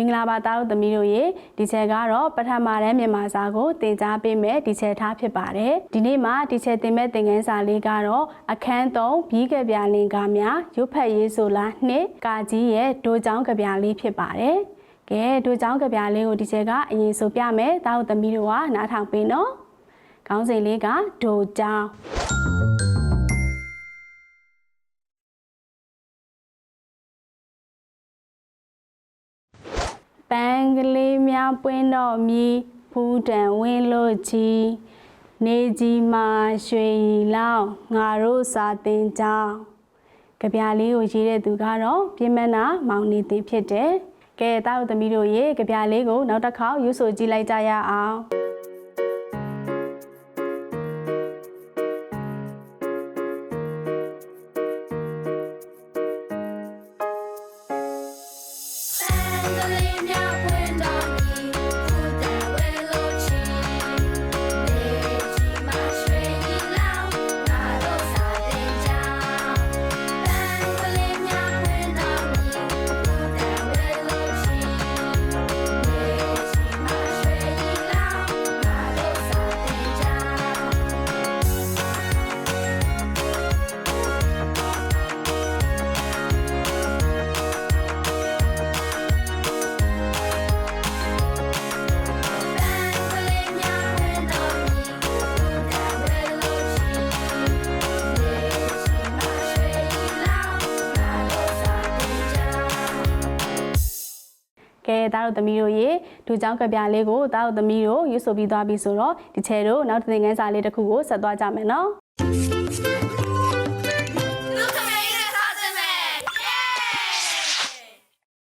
မင်္ဂလာပါသားတို့သမီးတို့ရေဒီချက်ကတော့ပထမတန်းမြန်မာစာကိုသင်ကြားပေးမယ်ဒီချက်ထားဖြစ်ပါတယ်ဒီနေ့မှာဒီချက်သင်မဲ့သင်ခန်းစာလေးကတော့အခန်း3ဘီးကဗျာလင်ကားများရုပ်ဖတ်ရေးဆိုလားနှစ်ကာကြီးရဲ့ဒိုချောင်းကဗျာလေးဖြစ်ပါတယ်ကဲဒိုချောင်းကဗျာလေးကိုဒီချက်ကအရင်ဆိုပြမယ်သားတို့သမီးတို့ကနားထောင်ပေးနော်ခေါင်းစဉ်လေးကဒိုချောင်း ပန်းကလေးများပွင့်တော့မြည်ဖူးတံဝင်းလို့ချီနေကြီးမှာရွှေရီလောင်းငါတို့စာတင်ကြောင်းကြပြလေးကိုရေးတဲ့သူကတော့ပြင်းမနာမောင်နေသည်ဖြစ်တယ်ကဲတာတို့သမီးတို့ရေကြပြလေးကိုနောက်တစ်ခေါက်ရွတ်ဆိုကြည့်လိုက်ကြရအောင် ကဲသားတို့သမီးတို့ရေဒူเจ้าကပြလေးကိုသားတို့သမီးတို့ရွတ်ဆိုပြီးသွားပြီဆိုတော့ဒီချဲတို့နောက်တစ်သင်ခန်းစာလေးတစ်ခုကိုဆက်သွားကြမယ်နော်